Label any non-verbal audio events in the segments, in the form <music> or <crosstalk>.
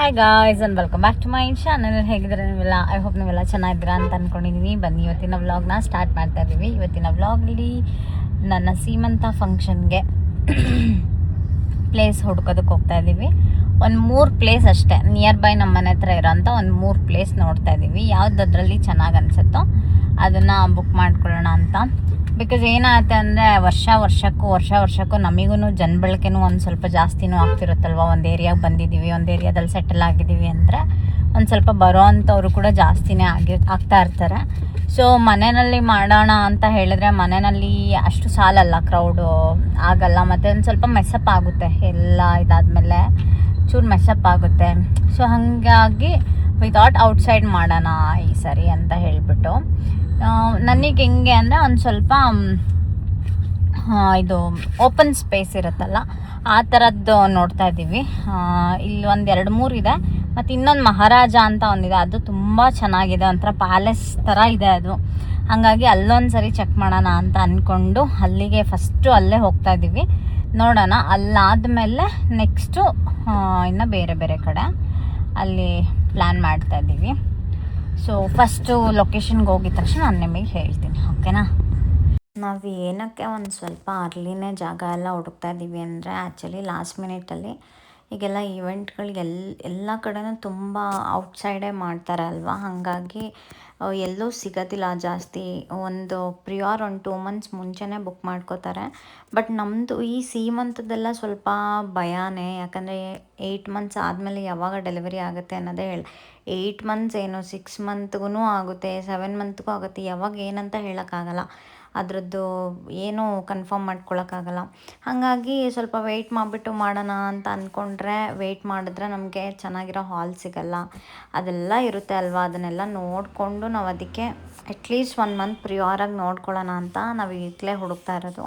Hi guys and welcome back to my channel ಹೇಗಿದ್ರೆ ನೀವೆಲ್ಲ? I hope ನೀವೆಲ್ಲ ಚೆನ್ನಾಗಿದ್ದೀರಾ ಅಂತ ಅಂದ್ಕೊಂಡಿದ್ದೀನಿ ಬನ್ನಿ, ಇವತ್ತಿನ ವ್ಲಾಗ್ನ ಸ್ಟಾರ್ಟ್ ಮಾಡ್ತಾ ಇದ್ದೀವಿ. ಇವತ್ತಿನ ವ್ಲಾಗಲ್ಲಿ ನನ್ನ ಸೀಮಂತ ಫಂಕ್ಷನ್ಗೆ ಪ್ಲೇಸ್ <clears throat> ಹುಡ್ಕೋದಕ್ಕೆ ಹೋಗ್ತಾ ಇದ್ದೀವಿ. ಒಂದು ಮೂರು ಪ್ಲೇಸ್ ಅಷ್ಟೇ ನಿಯರ್ ಬೈ ನಮ್ಮ ಮನೆ ಹತ್ರ ಇರೋಂಥ ಒಂದು ಮೂರು ಪ್ಲೇಸ್ ನೋಡ್ತಾ ಇದ್ದೀವಿ. ಅದರಲ್ಲಿ ಚೆನ್ನಾಗಿ ಅನಿಸುತ್ತೋ ಅದನ್ನು ಬುಕ್ ಮಾಡ್ಕೊಳ್ಳೋಣ ಅಂತ. ಬಿಕಾಸ್ ಏನಾಗುತ್ತೆ ಅಂದರೆ ವರ್ಷ ವರ್ಷಕ್ಕೂ ವರ್ಷ ವರ್ಷಕ್ಕೂ ನಮಗೂ ಜನಬಳಕೆನೂ ಒಂದು ಸ್ವಲ್ಪ ಜಾಸ್ತಿನೂ ಆಗ್ತಿರುತ್ತಲ್ವ? ಒಂದು ಏರಿಯಾಗೆ ಬಂದಿದ್ದೀವಿ ಒಂದು ಏರಿಯಾದಲ್ಲಿ ಸೆಟಲ್ ಆಗಿದ್ದೀವಿ ಅಂದರೆ ಒಂದು ಸ್ವಲ್ಪ ಬರೋ ಅಂಥವ್ರು ಕೂಡ ಜಾಸ್ತಿನೇ ಆಗಿ ಆಗ್ತಾ ಇರ್ತಾರೆ. ಸೊ ಮನೆಯಲ್ಲಿ ಮಾಡೋಣ ಅಂತ ಹೇಳಿದ್ರೆ ಮನೆಯಲ್ಲಿ ಅಷ್ಟು ಸಾಲಲ್ಲ ಕ್ರೌಡು ಆಗಲ್ಲ. ಮತ್ತು ಒಂದು ಸ್ವಲ್ಪ ಮೆಸಪ್ ಆಗುತ್ತೆ, ಎಲ್ಲ ಇದಾದಮೇಲೆ ಚೂರು ಮೆಸಪ್ ಆಗುತ್ತೆ. ಸೊ ಹಾಗಾಗಿ ವಿತೌಟ್ ಔಟ್ಸೈಡ್ ಮಾಡೋಣ ಈ ಸರಿ ಅಂತ ಹೇಳಿಬಿಟ್ಟು. ನನಗೆ ಹೆಂಗೆ ಅಂದರೆ ಒಂದು ಸ್ವಲ್ಪ ಇದು ಓಪನ್ ಸ್ಪೇಸ್ ಇರುತ್ತಲ್ಲ, ಆ ಥರದ್ದು ನೋಡ್ತಾ ಇದ್ದೀವಿ. ಇಲ್ಲಿ ಒಂದು ಎರಡು ಮೂರು ಇದೆ. ಮತ್ತು ಇನ್ನೊಂದು ಮಹಾರಾಜ ಅಂತ ಒಂದಿದೆ ಅದು ತುಂಬ ಚೆನ್ನಾಗಿದೆ. ಒಂಥರ ಪ್ಯಾಲೇಸ್ ಥರ ಇದೆ ಅದು. ಹಾಗಾಗಿ ಅಲ್ಲೊಂದು ಸರಿ ಚೆಕ್ ಮಾಡೋಣ ಅಂತ ಅಂದ್ಕೊಂಡು ಅಲ್ಲಿಗೆ ಫಸ್ಟು ಅಲ್ಲೇ ಹೋಗ್ತಾ ಇದ್ದೀವಿ. ನೋಡೋಣ. ಅಲ್ಲಾದಮೇಲೆ ನೆಕ್ಸ್ಟು ಇನ್ನು ಬೇರೆ ಬೇರೆ ಕಡೆ ಅಲ್ಲಿ ಪ್ಲ್ಯಾನ್ ಮಾಡ್ತಾ ಇದ್ದೀವಿ. ಸೊ ಫಸ್ಟು ಲೊಕೇಶನ್ಗೆ ಹೋಗಿದ ತಕ್ಷಣ ನಾನು ನಿಮಗೆ ಹೇಳ್ತೀನಿ ಓಕೆನಾ ನಾವು ಏನಕ್ಕೆ ಒಂದು ಸ್ವಲ್ಪ ಅರ್ಲಿನೇ ಜಾಗ ಎಲ್ಲ ಹುಡುಕ್ತಾ ಇದ್ದೀವಿ ಅಂದರೆ ಆ್ಯಕ್ಚುಲಿ ಲಾಸ್ಟ್ ಮಿನಿಟಲ್ಲಿ ಈಗೆಲ್ಲ ಈವೆಂಟ್ಗಳಿಗೆ ಎಲ್ ಎಲ್ಲ ಕಡೆನೂ ತುಂಬ ಔಟ್ಸೈಡೇ ಮಾಡ್ತಾರೆ ಅಲ್ವಾ? ಹಾಗಾಗಿ ಎಲ್ಲೂ ಸಿಗೋದಿಲ್ಲ ಜಾಸ್ತಿ. ಒಂದು ಪ್ರಿಯಾರ್ ಒಂದು ಟೂ ಮಂತ್ಸ್ ಮುಂಚೆನೇ ಬುಕ್ ಮಾಡ್ಕೋತಾರೆ. ಬಟ್ ನಮ್ಮದು ಈ ಸೀಮಂತದೆಲ್ಲ ಸ್ವಲ್ಪ ಭಯನೇ. ಯಾಕಂದರೆ ಏಯ್ಟ್ ಮಂತ್ಸ್ ಆದಮೇಲೆ ಯಾವಾಗ ಡೆಲಿವರಿ ಆಗುತ್ತೆ ಅನ್ನೋದೇ ಹೇಳಿ ಏಯ್ಟ್ ಮಂತ್ಸ್ ಏನು ಸಿಕ್ಸ್ ಮಂತ್ಗೂ ಆಗುತ್ತೆ ಸೆವೆನ್ ಮಂತ್ಗೂ ಆಗುತ್ತೆ, ಯಾವಾಗ ಏನಂತ ಹೇಳೋಕ್ಕಾಗಲ್ಲ. ಅದರದ್ದು ಏನೂ ಕನ್ಫರ್ಮ್ ಮಾಡ್ಕೊಳ್ಳೋಕ್ಕಾಗಲ್ಲ ಹಾಗಾಗಿ ಸ್ವಲ್ಪ ವೆಯ್ಟ್ ಮಾಡಿಬಿಟ್ಟು ಮಾಡೋಣ ಅಂತ ಅಂದ್ಕೊಂಡ್ರೆ ವೆಯ್ಟ್ ಮಾಡಿದ್ರೆ ನಮಗೆ ಚೆನ್ನಾಗಿರೋ ಹಾಲ್ ಸಿಗಲ್ಲ. ಅದೆಲ್ಲ ಇರುತ್ತೆ ಅಲ್ವಾ? ಅದನ್ನೆಲ್ಲ ನೋಡಿಕೊಂಡು ನಾವು ಅದಕ್ಕೆ ಅಟ್ಲೀಸ್ಟ್ ಒನ್ ಮಂತ್ ಪ್ರಿಯೋರಾಗಿ ನೋಡ್ಕೊಳ್ಳೋಣ ಅಂತ ನಾವು ಈಗಲೇ ಹುಡುಕ್ತಾ ಇರೋದು.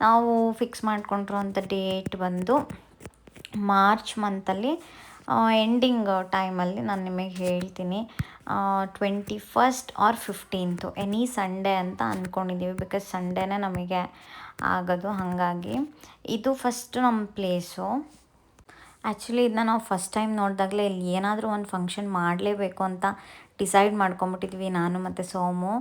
ನಾವು ಫಿಕ್ಸ್ ಮಾಡ್ಕೊಂಡಿರೋಂಥ ಡೇಟ್ ಬಂದು ಮಾರ್ಚ್ ಮಂತಲ್ಲಿ ಎಂಡಿಂಗ್ ಟೈಮಲ್ಲಿ ನಾನು ನಿಮಗೆ ಹೇಳ್ತೀನಿ. Twenty first or fifteenth any Sunday ಅಂತ ಅಂದ್ಕೊಂಡಿದ್ದೀವಿ ಬಿಕಾಸ್ ಸಂಡೇನೇ ನಮಗೆ ಆಗೋದು ಹಾಗಾಗಿ. ಇದು ಫಸ್ಟು ನಮ್ಮ ಪ್ಲೇಸು ಆ್ಯಕ್ಚುಲಿ ಇದನ್ನ ನಾವು ಫಸ್ಟ್ ಟೈಮ್ ನೋಡಿದಾಗಲೇ ಇಲ್ಲಿ ಏನಾದರೂ ಒಂದು ಫಂಕ್ಷನ್ ಮಾಡಲೇಬೇಕು ಅಂತ ಡಿಸೈಡ್ ಮಾಡ್ಕೊಂಬಿಟ್ಟಿದ್ವಿ ನಾನು ಮತ್ತು ಸೋಮು.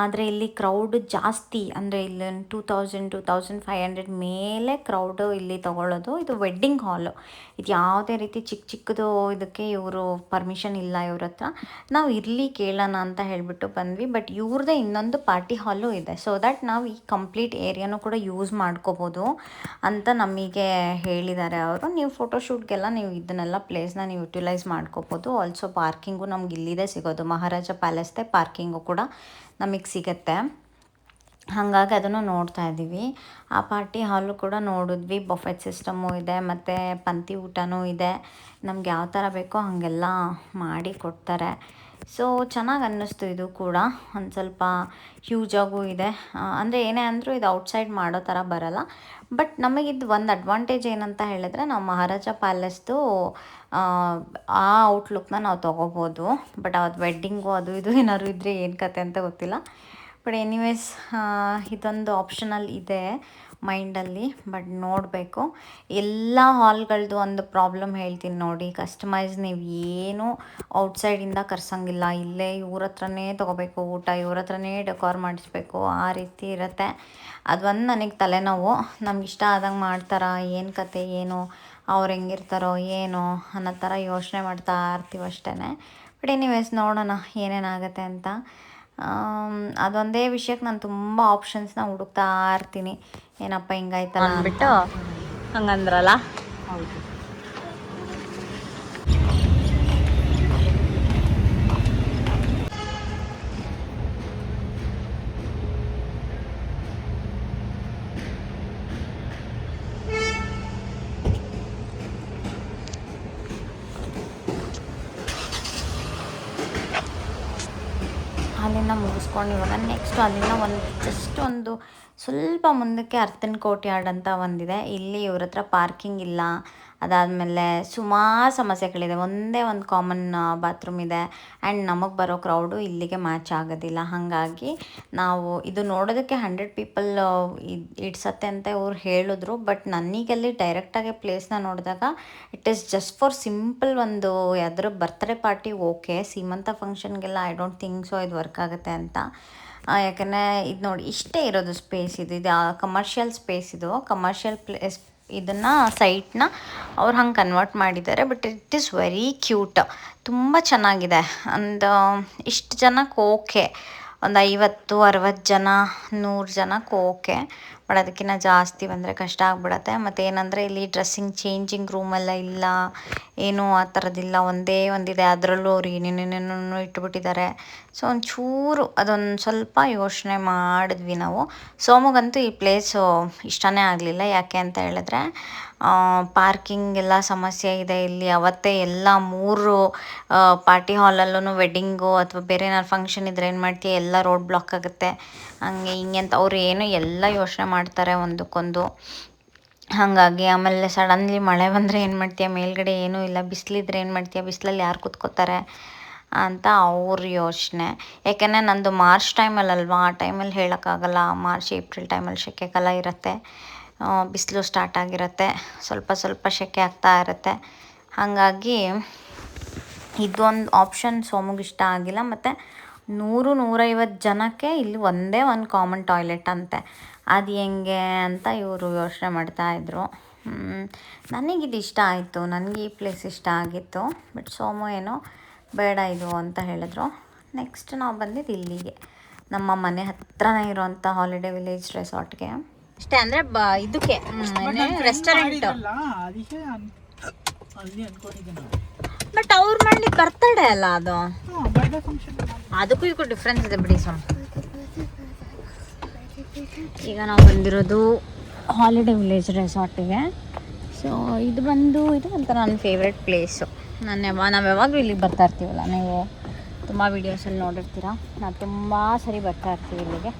ಆದರೆ ಇಲ್ಲಿ ಕ್ರೌಡ್ ಜಾಸ್ತಿ, ಅಂದರೆ ಇಲ್ಲಿ two thousand two thousand five hundred ಮೇಲೆ ಕ್ರೌಡು ಇಲ್ಲಿ ತೊಗೊಳ್ಳೋದು ಇದು ವೆಡ್ಡಿಂಗ್ ಹಾಲು ಇದು ಯಾವುದೇ ರೀತಿ ಚಿಕ್ಕ ಚಿಕ್ಕದು ಇದಕ್ಕೆ ಇವರು ಪರ್ಮಿಷನ್ ಇಲ್ಲ ಇವ್ರ ಹತ್ರ. ನಾವು ಇರಲಿ ಕೇಳೋಣ ಅಂತ ಹೇಳಿಬಿಟ್ಟು ಬಂದ್ವಿ ಬಟ್ ಇವ್ರದ್ದೇ ಇನ್ನೊಂದು ಪಾರ್ಟಿ ಹಾಲು ಇದೆ. ಸೊ ದ್ಯಾಟ್ ನಾವು ಈ ಕಂಪ್ಲೀಟ್ ಏರಿಯಾನು ಕೂಡ ಯೂಸ್ ಮಾಡ್ಕೋಬೋದು ಅಂತ ನಮಗೆ ಹೇಳಿದ್ದಾರೆ ಅವರು. ನೀವು ಫೋಟೋಶೂಟ್ಗೆಲ್ಲ ನೀವು ಇದನ್ನೆಲ್ಲ ಪ್ಲೇಸ್ನ ನೀವು ಯುಟಿಲೈಸ್ ಮಾಡ್ಕೋಬೋದು. ಆಲ್ಸೋ ಪಾರ್ಕಿಂಗು ನಮ್ಗೆ ಇಲ್ಲಿದೆ ಸಿಗೋದು. ಮಹಾರಾಜ ಪ್ಯಾಲೆಸ್ದೆ ಪಾರ್ಕಿಂಗು ಕೂಡ ನಮಗೆ ಸಿಗತ್ತೆ. ಹಾಗಾಗಿ ಅದನ್ನು ನೋಡ್ತಾ ಇದ್ದೀವಿ. ಆ ಪಾರ್ಟಿ ಹಾಲು ಕೂಡ ನೋಡಿದ್ವಿ. ಬಫೆಟ್ ಸಿಸ್ಟಮು ಇದೆ, ಮತ್ತು ಪಂತಿ ಊಟನೂ ಇದೆ. ನಮ್ಗೆ ಯಾವ ಥರ ಬೇಕೋ ಹಾಗೆಲ್ಲ ಮಾಡಿ ಕೊಡ್ತಾರೆ. ಸೊ ಚೆನ್ನಾಗಿ ಅನ್ನಿಸ್ತು ಇದು ಕೂಡ. ಒಂದು ಸ್ವಲ್ಪ ಹ್ಯೂಜಾಗೂ ಇದೆ. ಅಂದರೆ ಏನೇ ಅಂದರೂ ಇದು ಔಟ್ಸೈಡ್ ಮಾಡೋ ಥರ ಬರಲ್ಲ. ಬಟ್ ನಮಗಿದು ಒಂದು ಅಡ್ವಾಂಟೇಜ್ ಏನಂತ ಹೇಳಿದ್ರೆ, ನಾವು ಮಹಾರಾಜ ಪ್ಯಾಲೇಸ್ದು ಆ ಔಟ್ಲುಕ್ನ ನಾವು ತೊಗೋಬೋದು. ಬಟ್ ಅವತ್ತು ವೆಡ್ಡಿಂಗು ಅದು ಇದು ಏನಾದ್ರು ಇದ್ದರೆ ಏನು ಕತೆ ಅಂತ ಗೊತ್ತಿಲ್ಲ. ಬಟ್ ಎನಿವೇಸ್ ಇದೊಂದು ಆಪ್ಷನಲ್ ಇದೆ. ಮೈಂಡಲ್ಲಿ, ಬಟ್ ನೋಡಬೇಕು. ಎಲ್ಲ ಹಾಲ್ಗಳದ್ದು ಒಂದು ಪ್ರಾಬ್ಲಮ್ ಹೇಳ್ತೀನಿ ನೋಡಿ. ಕಸ್ಟಮೈಸ್ ನೀವು ಏನು ಔಟ್ಸೈಡಿಂದ ಕರ್ಸಂಗಿಲ್ಲ. ಇಲ್ಲೇ ಇವ್ರ ಹತ್ರನೇ ತೊಗೋಬೇಕು ಊಟ, ಇವ್ರ ಹತ್ರನೇ ಡೆಕೋರ್ ಮಾಡಿಸ್ಬೇಕು, ಆ ರೀತಿ ಇರುತ್ತೆ. ಅದೊಂದು ನನಗೆ ತಲೆನೋವು. ನಮ್ಗೆ ಇಷ್ಟ ಆದಂಗೆ ಮಾಡ್ತಾರಾ? ಏನು ಕತೆ? ಏನು? ಅವ್ರು ಹೆಂಗಿರ್ತಾರೋ? ಏನೋ? ಅನ್ನೋ ಥರ ಯೋಚನೆ ಮಾಡ್ತಾ ಇರ್ತೀವಿ ಅಷ್ಟೇ ಬಟ್ ಎನಿವೇಸ್ ನೋಡೋಣ ಏನೇನಾಗುತ್ತೆ ಅಂತ. ಅದೊಂದೇ ವಿಷಯಕ್ಕೆ ನಾನು ತುಂಬ ಆಪ್ಷನ್ಸ್ನ ಹುಡುಕ್ತಾ ಇರ್ತೀನಿ. ಏನಪ್ಪ ಹಿಂಗಾಯ್ತಲ್ಲ ಅಂದ್ಬಿಟ್ಟು ಹಂಗಂದ್ರಲ್ಲ? ಹೌದು ಅಲ್ಲಿಂದ ಮುಗಿಸ್ಕೊಂಡು ಇವಾಗ ನೆಕ್ಸ್ಟ್ ಅಲ್ಲಿನ ಒಂದು ಜಸ್ಟ್ ಒಂದು ಸ್ವಲ್ಪ ಮುಂದಕ್ಕೆ ಅರ್ತನ ಕೋರ್ಟ್ ಯಾರ್ಡ್ ಅಂತ ಒಂದಿದೆ. ಇಲ್ಲಿ ಇವ್ರ ಹತ್ರ ಪಾರ್ಕಿಂಗ್ ಇಲ್ಲ. ಅದಾದಮೇಲೆ ಸುಮಾರು ಸಮಸ್ಯೆಗಳಿದೆ. ಒಂದೇ ಒಂದು ಕಾಮನ್ ಬಾತ್ರೂಮ್ ಇದೆ. ಆ್ಯಂಡ್ ನಮಗೆ ಬರೋ ಕ್ರೌಡು ಇಲ್ಲಿಗೆ ಮ್ಯಾಚ್ ಆಗೋದಿಲ್ಲ. ಹಾಗಾಗಿ ನಾವು ಇದು ನೋಡೋದಕ್ಕೆ ಹಂಡ್ರೆಡ್ ಪೀಪಲ್ ಇಡ್ಸತ್ತೆ ಅಂತ ಅವ್ರು ಹೇಳಿದ್ರು. ಬಟ್ ನನಗಲ್ಲಿ ಡೈರೆಕ್ಟಾಗಿ ಪ್ಲೇಸ್ನ ನೋಡಿದಾಗ it is just for simple ಒಂದು ಯಾವ್ದಾದ್ರು ಬರ್ತ್ಡೇ ಪಾರ್ಟಿ ಓಕೆ ಸೀಮಂತ ಫಂಕ್ಷನ್ಗೆಲ್ಲ ಐ ಡೋಂಟ್ ಥಿಂಕ್ ಸೊ ಇದು ವರ್ಕ್ ಆಗುತ್ತೆ ಅಂತ. ಯಾಕಂದರೆ ಇದು ನೋಡಿ ಇಷ್ಟೇ ಇರೋದು ಸ್ಪೇಸ್ ಇದು. ಇದು ಕಮರ್ಷಿಯಲ್ ಸ್ಪೇಸ್ ಇದು. ಕಮರ್ಷಿಯಲ್ ಪ್ಲೇಸ್ ಇದನ್ನು ಸೈಟ್ನ ಅವ್ರು ಹಂಗೆ ಕನ್ವರ್ಟ್ ಮಾಡಿದ್ದಾರೆ but it is very cute ತುಂಬ ಚೆನ್ನಾಗಿದೆ. ಅಂದ ಇಷ್ಟು ಜನಕ್ಕೆ ಓಕೆ ಒಂದು ಐವತ್ತು ಅರವತ್ತು ಜನ, ನೂರು ಜನಕ್ಕೆ ಓಕೆ. ಬಟ್ ಅದಕ್ಕಿಂತ ಜಾಸ್ತಿ ಬಂದರೆ ಕಷ್ಟ ಆಗ್ಬಿಡತ್ತೆ. ಮತ್ತು ಏನಂದರೆ ಇಲ್ಲಿ ಡ್ರೆಸ್ಸಿಂಗ್ ಚೇಂಜಿಂಗ್ ರೂಮೆಲ್ಲ ಇಲ್ಲ. ಏನೂ ಆ ಥರದ್ದಿಲ್ಲ ಒಂದೇ ಒಂದಿದೆ. ಅದರಲ್ಲೂ ಅವ್ರು ಏನೇನೇನೇನೋ ಇಟ್ಬಿಟ್ಟಿದ್ದಾರೆ. ಸೊ ಒಂಚೂರು ಅದೊಂದು ಸ್ವಲ್ಪ ಯೋಚನೆ ಮಾಡಿದ್ವಿ ನಾವು. ಸೋಮಗಂತೂ ಈ ಪ್ಲೇಸು ಇಷ್ಟನೇ ಆಗಲಿಲ್ಲ. ಯಾಕೆ ಅಂತ ಹೇಳಿದ್ರೆ ಪಾರ್ಕಿಂಗ್ ಎಲ್ಲ ಸಮಸ್ಯೆ ಇದೆ ಇಲ್ಲಿ. ಅವತ್ತೇ ಎಲ್ಲ ಮೂರು ಪಾರ್ಟಿ ಹಾಲಲ್ಲೂ ವೆಡ್ಡಿಂಗು ಅಥವಾ ಬೇರೆ ಏನಾರು ಫಂಕ್ಷನ್ ಇದ್ರೆ ಏನು ಮಾಡ್ತೀಯ? ಎಲ್ಲ ರೋಡ್ ಬ್ಲಾಕ್ ಆಗುತ್ತೆ. ಹಂಗೆ ಹಿಂಗೆ ಅಂತ ಅವ್ರು ಏನು ಎಲ್ಲ ಯೋಚನೆ ಮಾಡ್ತಾರೆ ಒಂದಕ್ಕೊಂದು. ಹಾಗಾಗಿ ಆಮೇಲೆ ಸಡನ್ಲಿ ಮಳೆ ಬಂದರೆ ಏನು ಮಾಡ್ತೀಯ? ಮೇಲ್ಗಡೆ ಏನೂ ಇಲ್ಲ. ಬಿಸಿಲಿದ್ರೆ ಏನು ಮಾಡ್ತೀಯ? ಬಿಸಿಲಲ್ಲಿ ಯಾರು ಕೂತ್ಕೋತಾರೆ? ಅಂತ ಅವ್ರ ಯೋಚನೆ. ಯಾಕೆಂದರೆ ನಂದು ಮಾರ್ಚ್ ಟೈಮಲ್ಲಲ್ವಾ ಆ ಟೈಮಲ್ಲಿ ಹೇಳೋಕ್ಕಾಗಲ್ಲ. ಮಾರ್ಚ್ ಏಪ್ರಿಲ್ ಟೈಮಲ್ಲಿ ಸೆಕೆ ಕಾಲ ಇರುತ್ತೆ. ಬಿಸಿಲು ಸ್ಟಾರ್ಟ್ ಆಗಿರುತ್ತೆ. ಸ್ವಲ್ಪ ಸ್ವಲ್ಪ ಸೆಕೆ ಆಗ್ತಾ ಇರುತ್ತೆ. ಹಾಗಾಗಿ ಇದೊಂದು ಆಪ್ಷನ್ ಸೋಮುಗೆ ಇಷ್ಟ ಆಗಿಲ್ಲ. ಮತ್ತು ನೂರು ನೂರೈವತ್ತು ಜನಕ್ಕೆ ಇಲ್ಲಿ ಒಂದೇ ಒಂದು ಕಾಮನ್ ಟಾಯ್ಲೆಟ್ ಅಂತೆ. ಅದು ಹೆಂಗೆ ಅಂತ ಇವರು ಯೋಚನೆ ಮಾಡ್ತಾಯಿದ್ರು ನನಗಿದು ಇಷ್ಟ ಆಯಿತು. ನನಗೆ ಈ ಪ್ಲೇಸ್ ಇಷ್ಟ ಆಗಿತ್ತು. ಬಟ್ ಸೋಮು ಏನೋ ಬೇಡ ಇದು ಅಂತ ಹೇಳಿದ್ರು. ನೆಕ್ಸ್ಟ್ ನಾವು ಬಂದಿದ್ದು ಇಲ್ಲಿಗೆ. ನಮ್ಮ ಮನೆ ಹತ್ರನೇ ಇರೋಂಥ ಹಾಲಿಡೇ ವಿಲೇಜ್ ರೆಸಾರ್ಟ್ಗೆ ಅಷ್ಟೇ ಅಂದ್ರೆ ಇದಕ್ಕೆ ರೆಸ್ಟೋರೆಂಟ್ ಬಟ್ ಅವ್ರು ಮಾಡ್ಲಿಕ್ಕೆ ಬರ್ತಡೆ ಅಲ್ಲ ಅದು. ಅದಕ್ಕೂ ಇದಕ್ಕೂ ಡಿಫ್ರೆನ್ಸ್ ಇದೆ ಬಿಡಿ ಸೊ ಈಗ ನಾವು ಬಂದಿರೋದು ಹಾಲಿಡೇ ವಿಲೇಜ್ ರೆಸಾರ್ಟಿಗೆ ಸೊ ಇದು ಬಂದು ಇದು ಒಂಥರ ನನ್ನ ಫೇವ್ರೆಟ್ ಪ್ಲೇಸು ನಾನು ಯಾವ ನಾವು ಯಾವಾಗಲೂ ಇಲ್ಲಿಗೆ ಬರ್ತಾ ಇರ್ತೀವಲ್ಲ ನೀವು? ತುಂಬ ವೀಡಿಯೋಸಲ್ಲಿ ನೋಡಿರ್ತೀರ. ನಾವು ತುಂಬ ಸರಿ ಬರ್ತಾ ಇರ್ತೀವಿ ಇಲ್ಲಿಗೆ.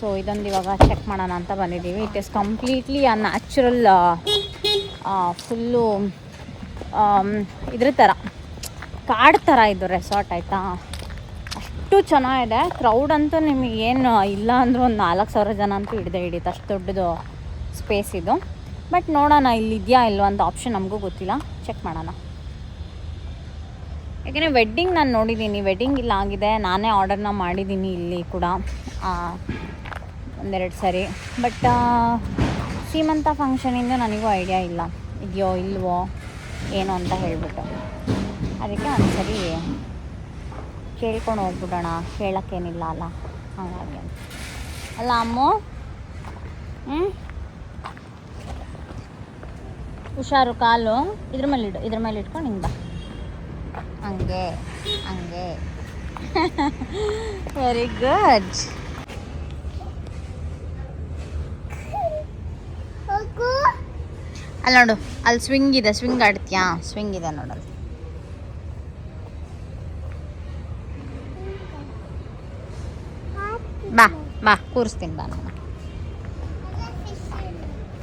ಸೊ ಇದೊಂದು ಇವಾಗ ಚೆಕ್ ಮಾಡೋಣ ಅಂತ ಬಂದಿದ್ದೀವಿ. It is completely a natural full ಇದ್ರ ಥರ ಕಾಡು ಥರ ಇದು ರೆಸಾರ್ಟ್ ಆಯಿತಾ? ಅಷ್ಟು ಚೆನ್ನಾಗಿದೆ. ಕ್ರೌಡ್ ಅಂತೂ ನಿಮಗೇನು ಇಲ್ಲ ಅಂದರೂ ಒಂದು ನಾಲ್ಕು ಸಾವಿರ ಜನ ಅಂತೂ ಹಿಡ್ದೆ ಹಿಡಿಯುತ್ತೆ ಅಷ್ಟು ದೊಡ್ಡದು ಸ್ಪೇಸ್ ಇದು. ಬಟ್ ನೋಡೋಣ, ಇಲ್ಲಿ ಇದೆಯಾ ಇಲ್ಲ ಅಂತ ಆಪ್ಷನ್ ನಮಗೂ ಗೊತ್ತಿಲ್ಲ. ಚೆಕ್ ಮಾಡೋಣ. ಯಾಕೆಂದರೆ ವೆಡ್ಡಿಂಗ್ ನಾನು ನೋಡಿದ್ದೀನಿ ವೆಡ್ಡಿಂಗ್ ಇಲ್ಲ, ಆಗಿದೆ. ನಾನೇ ಆರ್ಡರ್ನ ಮಾಡಿದ್ದೀನಿ ಇಲ್ಲಿ ಕೂಡ. ಒಂದೆರಡು ಸರಿ. ಬಟ್ ಸೀಮಂತ ಫಂಕ್ಷನಿಂದ ನನಗೂ ಐಡಿಯಾ ಇಲ್ಲ. ಇದೆಯೋ, ಇಲ್ವೋ, ಏನು ಅಂತ ಹೇಳಿಬಿಟ್ಟು. ಅದಕ್ಕೆ ಒಂದು ಸರಿ ಕೇಳ್ಕೊಂಡು ಹೋಗ್ಬಿಡೋಣ. ಕೇಳೋಕ್ಕೇನಿಲ್ಲ ಅಲ್ಲ. ಹಾಗಾಗಿ. ಅಲ್ಲ ಅಮ್ಮ? ಹ್ಞೂ ಹುಷಾರು ಕಾಲು? ಇದ್ರ ಮೇಲೆ ಇಡು, ಇದ್ರ ಮೇಲೆ ಇಟ್ಕೊಂಡು ಹಿಂಗೆ ಬಾ. ಹಂಗೆ ಹಂಗೆ. <laughs> ವೆರಿ ಗುಡ್ ಅಲ್ಲಿ ನೋಡು, ಅಲ್ಲಿ ಸ್ವಿಂಗ್ ಇದೆ ಸ್ವಿಂಗ್ ಆಡ್ತೀಯಾ? ಸ್ವಿಂಗ್ ಇದೆ ನೋಡಲ್ಲಿ ಬಾ ಬಾ, ಕೂರಿಸ್ತೀನಿ ಬಾ ನಾನು.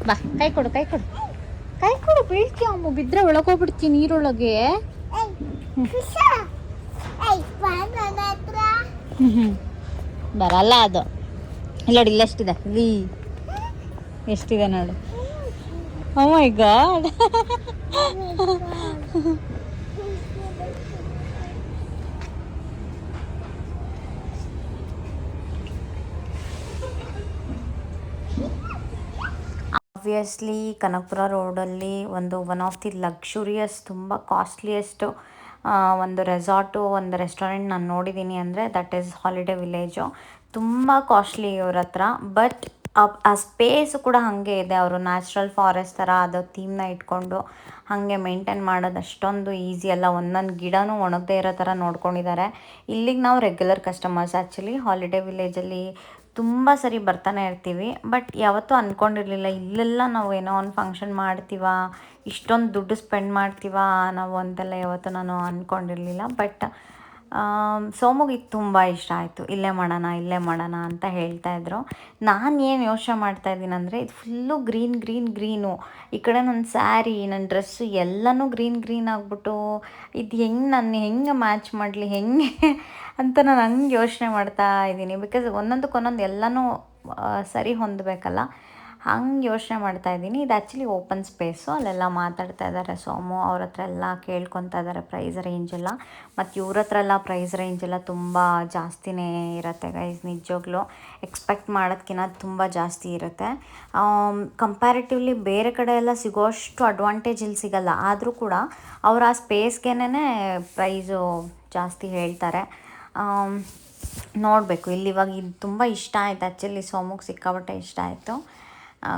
ಬಾ, ಕೈ ಕೊಡು ಕೈ ಕೊಡು. ಕೈ ಕೊಡು, ಬೀಳ್ತೀಯ ಅಮ್ಮ ಬಿದ್ದರೆ ಒಳಗೋಗ್ಬಿಡ್ತೀನಿ ನೀರೊಳಗೆ. ಬರಲ್ಲ ಅದು. ನೋಡಿ, ಇಲ್ಲೆಷ್ಟಿದೆ. ವಿ ಎಷ್ಟಿದೆ ನೋಡು. Oh my god. Obviously Kanakapura ರೋಡಲ್ಲಿ ಒಂದು ಒನ್ ಆಫ್ ದಿ ಲಕ್ಷುರಿಯಸ್ ತುಂಬ ಕಾಸ್ಟ್ಲಿಯೆಸ್ಟು ಒಂದು ರೆಸಾರ್ಟು ಒಂದು ರೆಸ್ಟೋರೆಂಟ್ ನಾನು ನೋಡಿದ್ದೀನಿ ಅಂದರೆ ದಟ್ ಈಸ್ ಹಾಲಿಡೇ ವಿಲೇಜು ತುಂಬ ಕಾಸ್ಟ್ಲಿ ಇವ್ರ ಹತ್ರ ಬಟ್ ಆ ಸ್ಪೇಸ್ ಕೂಡ ಹಾಗೆ ಇದೆ ಅವರು. ನ್ಯಾಚುರಲ್ ಫಾರೆಸ್ಟ್ ಥರ ಅದು ಥೀಮ್ನ ಇಟ್ಕೊಂಡು ಹಾಗೆ ಮೇಂಟೈನ್ ಮಾಡೋದು ಅಷ್ಟೊಂದು ಈಸಿ ಅಲ್ಲ. ಒಂದೊಂದು ಗಿಡನೂ ಒಣಗದೇ ಇರೋ ಥರ ನೋಡ್ಕೊಂಡಿದ್ದಾರೆ. ಇಲ್ಲಿಗೆ ನಾವು ರೆಗ್ಯುಲರ್ ಕಸ್ಟಮರ್ಸ್ ಆ್ಯಕ್ಚುಲಿ ಹಾಲಿಡೇ ವಿಲೇಜಲ್ಲಿ ತುಂಬ ಸರಿ ಬರ್ತಾನೆ ಇರ್ತೀವಿ. ಬಟ್ ಯಾವತ್ತೂ ಅಂದ್ಕೊಂಡಿರಲಿಲ್ಲ ಇಲ್ಲೆಲ್ಲ ನಾವು ಏನೋ ಒಂದು ಫಂಕ್ಷನ್ ಮಾಡ್ತೀವ, ಇಷ್ಟೊಂದು ದುಡ್ಡು ಸ್ಪೆಂಡ್ ಮಾಡ್ತೀವ ನಾವು ಅಂತೆಲ್ಲ ಯಾವತ್ತೂ ನಾನು ಅಂದ್ಕೊಂಡಿರಲಿಲ್ಲ ಬಟ್ ಸೋಮುಗೆ ತುಂಬ ಇಷ್ಟ ಆಯಿತು. ಇಲ್ಲೇ ಮಾಡೋಣ ಇಲ್ಲೇ ಮಾಡೋಣ ಅಂತ ಹೇಳ್ತಾ ಇದ್ರು. ನಾನು ಏನು ಯೋಚನೆ ಮಾಡ್ತಾ ಅಂದರೆ ಇದು ಫುಲ್ಲು ಗ್ರೀನ್ ಗ್ರೀನ್ ಗ್ರೀನು ಈ ಕಡೆ ನನ್ನ ಸ್ಯಾರಿ ನನ್ನ ಡ್ರೆಸ್ಸು ಎಲ್ಲನೂ ಗ್ರೀನ್ ಗ್ರೀನ್ ಆಗಿಬಿಟ್ಟು ಇದು ಹೆಂಗೆ ನಾನು ಹೆಂಗೆ ಮ್ಯಾಚ್ ಮಾಡಲಿ ಹೆಂಗೆ <laughs> ಅಂತ ನಾನು ಹಂಗೆ ಯೋಚನೆ ಮಾಡ್ತಾ ಇದ್ದೀನಿ. ಬಿಕಾಸ್ ಒಂದೊಂದಕ್ಕೊಂದೊಂದು ಎಲ್ಲನೂ ಆ, ಸರಿ ಹೊಂದಬೇಕಲ್ಲ. ಹಂಗೆ ಯೋಚನೆ ಮಾಡ್ತಾ ಇದ್ದೀನಿ. ಇದು ಆ್ಯಕ್ಚುಲಿ ಓಪನ್ ಸ್ಪೇಸು ಅಲ್ಲೆಲ್ಲ ಮಾತಾಡ್ತಾ ಇದ್ದಾರೆ ಸೋಮು ಅವ್ರ ಹತ್ರ ಎಲ್ಲ ಕೇಳ್ಕೊತಾ ಇದ್ದಾರೆ ಪ್ರೈಸ್ ರೇಂಜ್ ಎಲ್ಲ. ಮತ್ತು ಇವ್ರ ಹತ್ರ ಎಲ್ಲ ಪ್ರೈಸ್ ರೇಂಜ್ ಎಲ್ಲ ತುಂಬ ಜಾಸ್ತಿನೇ ಇರುತ್ತೆ ಗೈಸ್ ನಿಜವಾಗ್ಲೂ ಎಕ್ಸ್ಪೆಕ್ಟ್ ಮಾಡೋದಕ್ಕಿಂತ ತುಂಬ ಜಾಸ್ತಿ ಇರುತ್ತೆ. ಕಂಪ್ಯಾರಿಟಿವ್ಲಿ ಬೇರೆ ಕಡೆ ಎಲ್ಲ ಸಿಗೋಷ್ಟು ಅಡ್ವಾಂಟೇಜ್ ಇಲ್ಲಿ ಸಿಗಲ್ಲ. ಆದರೂ ಕೂಡ ಅವ್ರು ಆ ಸ್ಪೇಸ್ಗೇನೆ ಪ್ರೈಸು ಜಾಸ್ತಿ ಹೇಳ್ತಾರೆ. ನೋಡಬೇಕು. ಇಲ್ಲಿ ಇವಾಗ ಇದು ತುಂಬ ಇಷ್ಟ ಆಯಿತು. ಆ್ಯಕ್ಚುಲಿ ಸೋಮುಗೆ ಸಿಕ್ಕಾಬಟ್ಟೆ ಇಷ್ಟ ಆಯಿತು.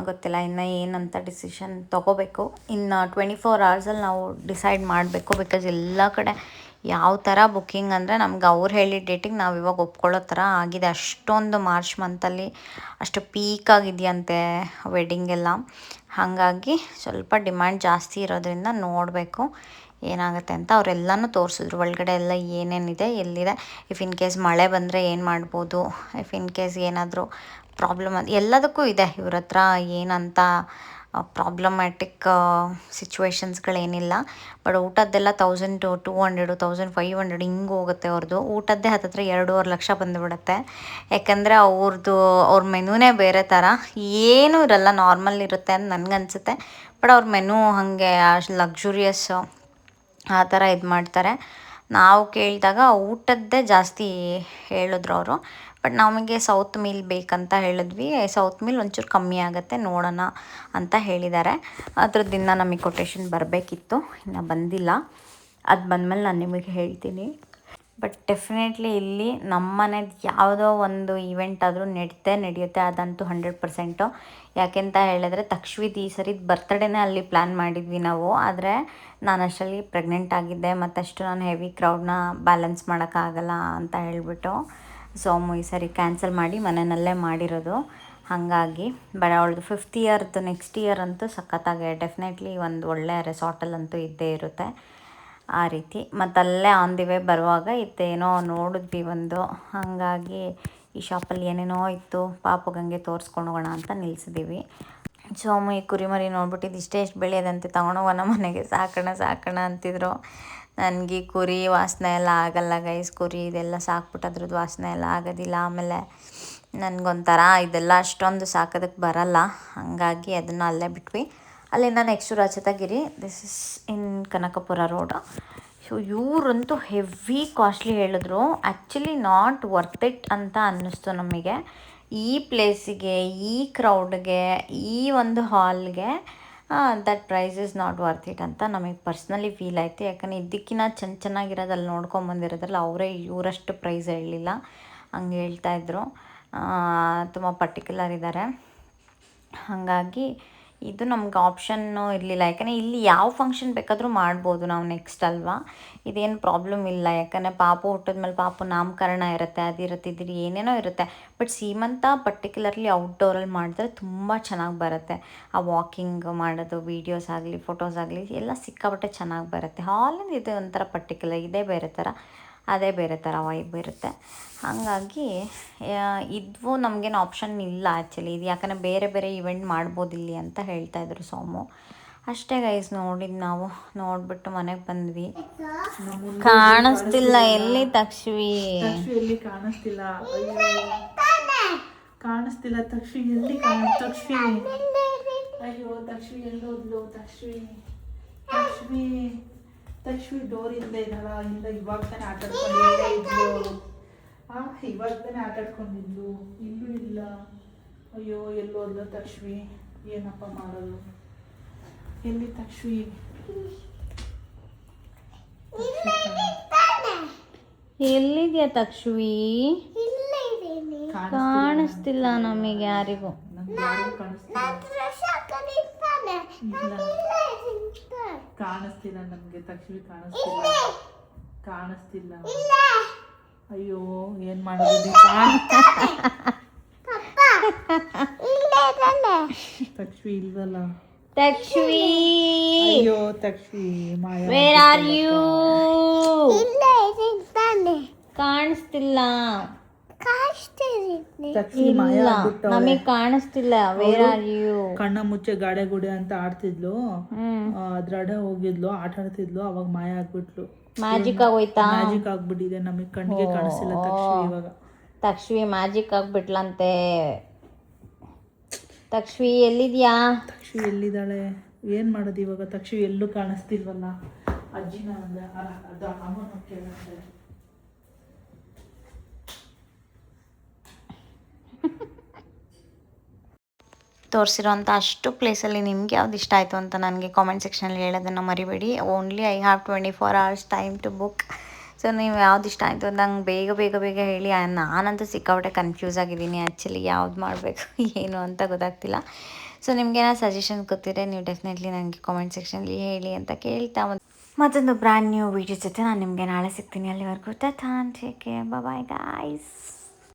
ಗೊತ್ತಿಲ್ಲ, ಇನ್ನು ಏನಂತ ಡಿಸಿಷನ್ ತೊಗೋಬೇಕು. ಇನ್ನು ಟ್ವೆಂಟಿ ಫೋರ್ ಅವರ್ಸಲ್ಲಿ ನಾವು ಡಿಸೈಡ್ ಮಾಡಬೇಕು ಬಿಕಾಸ್ ಎಲ್ಲ ಕಡೆ ಯಾವ ಥರ ಬುಕ್ಕಿಂಗ್ ಅಂದರೆ ನಮ್ಗೆ ಅವ್ರು ಹೇಳಿದ ಡೇಟಿಗೆ ನಾವು ಇವಾಗ ಒಪ್ಕೊಳ್ಳೋ ಥರ ಆಗಿದೆ. ಅಷ್ಟೊಂದು ಮಾರ್ಚ್ ಮಂತಲ್ಲಿ ಅಷ್ಟು ಪೀಕ್ ಆಗಿದೆಯಂತೆ ವೆಡ್ಡಿಂಗ್ ಎಲ್ಲ. ಹಾಗಾಗಿ ಸ್ವಲ್ಪ ಡಿಮ್ಯಾಂಡ್ ಜಾಸ್ತಿ ಇರೋದ್ರಿಂದ ನೋಡಬೇಕು ಏನಾಗುತ್ತೆ ಅಂತ ಅವರೆಲ್ಲನೂ ತೋರಿಸಿದ್ರು. ಒಳಗಡೆ ಎಲ್ಲ ಏನೇನಿದೆ, ಎಲ್ಲಿದೆ? ಇಫ್ ಇನ್ ಕೇಸ್ ಮಳೆ ಬಂದರೆ ಏನು ಮಾಡ್ಬೋದು? ಇಫ್ ಇನ್ ಕೇಸ್ ಏನಾದರೂ ಪ್ರಾಬ್ಲಮ್ ಅದು ಎಲ್ಲದಕ್ಕೂ ಇದೆ. ಇವ್ರ ಹತ್ರ ಏನಂತ ಪ್ರಾಬ್ಲಮ್ಯಾಟಿಕ್ ಸಿಚುವೇಶನ್ಸ್ಗಳೇನಿಲ್ಲ but ಊಟದ್ದೆಲ್ಲ thousand two hundred thousand five hundred ಹಿಂಗೆ ಹೋಗುತ್ತೆ ಅವ್ರದ್ದು ಊಟದ್ದೇ ಹತ್ತತ್ರ ಎರಡೂವರೆ ಲಕ್ಷ ಬಂದುಬಿಡುತ್ತೆ. ಯಾಕಂದರೆ ಅವ್ರದ್ದು ಅವ್ರ ಮೆನುನೇ ಬೇರೆ ಥರ. ಏನೂ ಇರಲ್ಲ ನಾರ್ಮಲ್ ಇರುತ್ತೆ ಅಂತ ನನಗನ್ಸುತ್ತೆ. ಬಟ್ ಅವ್ರ ಮೆನು ಹಾಗೆ ಲಕ್ಸುರಿಯಸ್ ಆ ಥರ ಇದು ಮಾಡ್ತಾರೆ ನಾವು ಕೇಳಿದಾಗ ಊಟದ್ದೇ ಜಾಸ್ತಿ ಹೇಳಿದ್ರು ಅವರು. ಬಟ್ ನಮಗೆ ಸೌತ್ ಮೀಲ್ ಬೇಕಂತ ಹೇಳಿದ್ವಿ. ಸೌತ್ ಮೀಲ್ ಒಂಚೂರು ಕಮ್ಮಿ ಆಗುತ್ತೆ, ನೋಡೋಣ ಅಂತ ಹೇಳಿದ್ದಾರೆ. ಅದ್ರದ್ದಿನ್ನ ನಮಗೆ ಕೊಟೇಶನ್ ಬರಬೇಕಿತ್ತು, ಇನ್ನು ಬಂದಿಲ್ಲ. ಅದು ಬಂದಮೇಲೆ ನಾನು ನಿಮಗೆ ಹೇಳ್ತೀನಿ. ಬಟ್ ಡೆಫಿನೆಟ್ಲಿ ಇಲ್ಲಿ ನಮ್ಮ ಮನೆದು ಯಾವುದೋ ಒಂದು ಈವೆಂಟ್ ಆದರೂ ನಡೀತೆ, ನಡೆಯುತ್ತೆ, ಅದಂತೂ ಹಂಡ್ರೆಡ್ ಪರ್ಸೆಂಟು. ಯಾಕೆಂತ ಹೇಳಿದ್ರೆ, ತಕ್ಷವಿದ್ ಈ ಸರಿ ಬರ್ತ್ಡೇನೇ ಅಲ್ಲಿ ಪ್ಲ್ಯಾನ್ ಮಾಡಿದ್ವಿ ನಾವು. ಆದರೆ ನಾನು ಅಷ್ಟರಲ್ಲಿ ಪ್ರೆಗ್ನೆಂಟ್ ಆಗಿದ್ದೆ, ಮತ್ತಷ್ಟು ನಾನು ಹೆವಿ ಕ್ರೌಡ್ನ ಬ್ಯಾಲೆನ್ಸ್ ಮಾಡೋಕ್ಕಾಗಲ್ಲ ಅಂತ ಹೇಳಿಬಿಟ್ಟು ಸೋಮು ಈ ಸರಿ ಕ್ಯಾನ್ಸಲ್ ಮಾಡಿ ಮನೆಯಲ್ಲೇ ಮಾಡಿರೋದು. ಹಾಗಾಗಿ ಬಟ್ ಅವಳದು ಫಿಫ್ತ್ ಇಯರ್ದು ನೆಕ್ಸ್ಟ್ ಇಯರ್ ಅಂತೂ ಸಖತ್ತಾಗೆ ಡೆಫಿನೆಟ್ಲಿ ಒಂದು ಒಳ್ಳೆ ರೆಸಾರ್ಟಲ್ಲಂತೂ ಇದ್ದೇ ಇರುತ್ತೆ. ಆ ರೀತಿ. ಮತ್ತು ಅಲ್ಲೇ ಆನ್ ದಿ ವೇ ಬರುವಾಗ ಇದ್ದೇನೋ ನೋಡಿದ್ವಿ ಒಂದು. ಹಾಗಾಗಿ ಈ ಶಾಪಲ್ಲಿ ಏನೇನೋ ಇತ್ತು ಪಾಪುಗಂಗೆ ತೋರಿಸ್ಕೊಂಡು ಹೋಗೋಣ ಅಂತ ನಿಲ್ಸಿದ್ದೀವಿ ಸೋಮು ಈ ಕುರಿಮರಿ ನೋಡ್ಬಿಟ್ಟು ಇಷ್ಟೇ ಎಷ್ಟು ಬೆಳೆಯದಂತೆ ತಗೊಂಡೋಗೋಣ ಮನೆಗೆ. ಸಾಕೋಣ ಸಾಕೋಣ ಅಂತಿದ್ರು. ನನಗೆ ಕುರಿ ವಾಸನೆ ಎಲ್ಲ ಆಗಲ್ಲ ಗೈಸ್ ಕುರಿ ಇದೆಲ್ಲ ಸಾಕ್ಬಿಟ್ಟು ಅದ್ರದ್ದು ವಾಸನೆ ಎಲ್ಲ ಆಗೋದಿಲ್ಲ. ಆಮೇಲೆ ನನಗೊಂಥರ ಇದೆಲ್ಲ ಅಷ್ಟೊಂದು ಸಾಕೋದಕ್ಕೆ ಬರಲ್ಲ. ಹಾಗಾಗಿ ಅದನ್ನು ಅಲ್ಲೇ ಬಿಟ್ವಿ. ಅಲ್ಲಿಂದ next Rachatagiri this is in Kanakapura road so ಇವರಂತೂ heavy costly ಹೇಳಿದ್ರು. ಆ್ಯಕ್ಚುಲಿ ನಾಟ್ ವರ್ತ್ ಇಟ್ ಅಂತ ಅನ್ನಿಸ್ತು ನಮಗೆ. ಈ ಪ್ಲೇಸಿಗೆ ಈ ಕ್ರೌಡ್ಗೆ ಈ ಒಂದು ಹಾಲ್ಗೆ that price is not worth it ಅಂತ ನಮಗೆ ಪರ್ಸ್ನಲಿ ಫೀಲ್ ಆಯಿತು. ಯಾಕಂದರೆ ಇದಕ್ಕಿಂತ ಚೆನ್ನ ಚೆನ್ನಾಗಿರೋದಲ್ಲಿ ನೋಡ್ಕೊಂಬಂದಿರೋದ್ರಲ್ಲಿ ಅವರೇ ಇವರಷ್ಟು ಪ್ರೈಸ್ ಹೇಳಲಿಲ್ಲ ಹಂಗೆ ಹೇಳ್ತಾ ಇದ್ರು. ತುಂಬ ಪರ್ಟಿಕ್ಯುಲರ್ ಇದ್ದಾರೆ ಹಾಗಾಗಿ ಇದು ನಮ್ಗೆ ಆಪ್ಷನ್ನು ಇರಲಿಲ್ಲ. ಯಾಕಂದರೆ ಇಲ್ಲಿ ಯಾವ ಫಂಕ್ಷನ್ ಬೇಕಾದರೂ ಮಾಡ್ಬೋದು ನಾವು ನೆಕ್ಸ್ಟ್ ಅಲ್ವಾ? ಇದೇನು ಪ್ರಾಬ್ಲಮ್ ಇಲ್ಲ. ಯಾಕಂದರೆ ಪಾಪು ಹುಟ್ಟಿದ್ಮೇಲೆ ಪಾಪು ನಾಮಕರಣ ಇರುತ್ತೆ ಅದಿರುತ್ತೆ ಇದ್ರೆ ಏನೇನೋ ಇರುತ್ತೆ. ಬಟ್ ಸೀಮಂತ ಪರ್ಟಿಕ್ಯುಲರ್ಲಿ ಔಟ್ಡೋರಲ್ಲಿ ಮಾಡಿದ್ರೆ ತುಂಬ ಚೆನ್ನಾಗಿ ಬರುತ್ತೆ. ಆ ವಾಕಿಂಗ್ ಮಾಡೋದು ವೀಡಿಯೋಸ್ ಆಗಲಿ ಫೋಟೋಸ್ ಆಗಲಿ, ಎಲ್ಲ ಸಿಕ್ಕಾಪಟ್ಟೆ ಚೆನ್ನಾಗಿ ಬರುತ್ತೆ. ಹಾಲಿಂದ ಇದು ಒಂಥರ ಪರ್ಟಿಕ್ಯುಲರ್ ಇದೇ ಬೇರೆ ಥರ. ಅದೇ ಬೇರೆ ಥರ ವೈಬ್ ಇರುತ್ತೆ. ಹಾಗಾಗಿ ಇದ್ವು ನಮಗೇನು ಆಪ್ಷನ್ ಇಲ್ಲ ಆ್ಯಕ್ಚುಲಿ ಇದು ಯಾಕಂದರೆ ಬೇರೆ ಬೇರೆ ಇವೆಂಟ್ ಮಾಡ್ಬೋದು ಇಲ್ಲಿ ಅಂತ ಹೇಳ್ತಾ ಇದ್ರು ಸೋಮು. ಅಷ್ಟೇ ಗೈಸ್ ನೋಡಿದ್ ನಾವು, ನೋಡ್ಬಿಟ್ಟು ಮನೆಗೆ ಬಂದ್ವಿ. ಕಾಣಿಸ್ತಿಲ್ಲ ಎಲ್ಲಿ ತಕ್ಷವಿ? ಕಾಣಿಸ್ತಿಲ್ಲ? ಕಾಣಿಸ್ತಿಲ್ಲ ತಕ್ಷಿ ಎಲ್ಲಿ ತಕ್ಷಿ ಅಯ್ಯೋ ತಕ್ಷಿ ಎಲ್ಲೋದ್ಲು ತಕ್ಷಿ ತಕ್ಷಿ ತಕ್ಷಿ ಡೋರ್ ಹಿಂದೆ ಇದ್ದಲ್ಲ ಇಂದ ಇವಾಗ ತಾನೇ ಆಟ ಆಡ್ಕೊಂಡು ಇಲ್ಲೇ ಇದ್ಲು ಆ ಇವಾಗ ತಾನೇ ಆಟ ಆಡ್ಕೊಂಡಿದ್ಲು. ಇಲ್ಲೂ ಇಲ್ಲ. ಅಯ್ಯೋ ಎಲ್ಲೋದ್ಲು ತಕ್ಷಿ ಏನಪ್ಪ ಮಾಡೋದು? ಎಲ್ಲಿ ತಕ್ಷಿ ಎಲ್ಲಿದ್ಯಾ ತಕ್ಷಿ ಕಾಣಿಸ್ತಿಲ್ಲ ನಮಗೆ ಯಾರಿಗೂ. ಕಾಣಿಸ್ತಿಲ್ಲ. ಇಲ್ಲ. ಕಾಣಿಸ್ತಿಲ್ಲ ನಮಗೆ ತಕ್ಷಣ ಕಾಣಿಸ್ತಿಲ್ಲ. ಕಾಣಿಸ್ತಿಲ್ಲ. ಅಯ್ಯೋ ಏನ್ ಮಾಡೋದು ದೀಪಾ ತಕ್ಷಿ ಇಲ್ವಲ್ಲ? ತಕ್ಷಿ ಅಯ್ಯೋ ತಕ್ಷಿ ವೇರ್ ಆರ್ ಯು ಕಾಣಿಸ್ತಿಲ್ಲ. ಮಾಯ ಆಗ್ಬಿಟ್ಟವ್ಳೆ. ನಮಗೆ ಕಾಣಿಸ್ತಿಲ್ಲ ವೇರ್ ಆರ್ ಯು ಕಣ್ಣ ಮುಚ್ಚೆ ಗಾಡೆ ಗುಡೆ ಅಂತ ಆಡ್ತಿದ್ಲು. ಆ, ಅದ್ರಡೆ ಹೋಗಿದ್ಲು ಆಟ ಆಡ್ತಿದ್ಲು ಅವಾಗ ಮಾಯ ಆಗ್ಬಿಟ್ಲು. ಮ್ಯಾಜಿಕ್ ಆಗೋಯ್ತಾ? ಮ್ಯಾಜಿಕ್ ಆಗ್ಬಿಟ್ಟಿದೆ ನಮಗೆ ಕಣ್ಣಿಗೆ ಕಾಣಿಸಿಲ್ಲ ಇವಾಗ. ತಕ್ಷವಿ ಮ್ಯಾಜಿಕ್ ಆಗ್ಬಿಟ್ಲಂತೆ. ತಕ್ಷವಿ ಎಲ್ಲಿದ್ಯಾ? ತಕ್ಷಿ ಎಲ್ಲಿದ್ದಾಳೆ? ಏನ್ ಮಾಡೋದು ಇವಾಗ? ತಕ್ಷಿ ಎಲ್ಲೂ ಕಾಣಿಸ್ತಿಲ್ವಲ್ಲ? ಅಜ್ಜಿನ ಅಂದೆ ಅಮ್ಮನ ಕೇಳಂತೆ ತೋರಿಸಿರೋಂಥ ಅಷ್ಟು ಪ್ಲೇಸಲ್ಲಿ ನಿಮಗೆ ಯಾವ್ದು ಇಷ್ಟ ಆಯಿತು ಅಂತ ನನಗೆ ಕಾಮೆಂಟ್ ಸೆಕ್ಷನಲ್ಲಿ ಹೇಳೋದನ್ನು ಮರಿಬೇಡಿ. Only I have twenty four hours time to book so ನೀವು ಯಾವ್ದು ಇಷ್ಟ ಆಯಿತು ನಂಗೆ ಬೇಗ ಬೇಗ ಬೇಗ ಹೇಳಿ. ನಾನಂತೂ ಸಿಕ್ಕಾಪಟ್ಟೆ ಕನ್ಫ್ಯೂಸ್ ಆಗಿದ್ದೀನಿ. ಆ್ಯಕ್ಚುಲಿ ಯಾವ್ದು ಮಾಡಬೇಕು, <laughs> ಏನು ಅಂತ ಗೊತ್ತಾಗ್ತಿಲ್ಲ. ಸೊ ನಿಮಗೇನೋ ಸಜೆಷನ್ ಗೊತ್ತಿದ್ರೆ ನೀವು ಡೆಫಿನೆಟ್ಲಿ ನನಗೆ ಕಾಮೆಂಟ್ ಸೆಕ್ಷನಲ್ಲಿ ಹೇಳಿ ಅಂತ ಕೇಳ್ತಾ ಮತ್ತೊಂದು ಬ್ರ್ಯಾಂಡ್ ನ್ಯೂ ವೀಡಿಯೋ ಜೊತೆ ನಾನು ನಿಮಗೆ ನಾಳೆ ಸಿಗ್ತೀನಿ. ಅಲ್ಲಿವರೆಗೂ ಟೇಕ್ ಕೇರ್ ಬಾಯ್ ಗಾಯ್ಸ್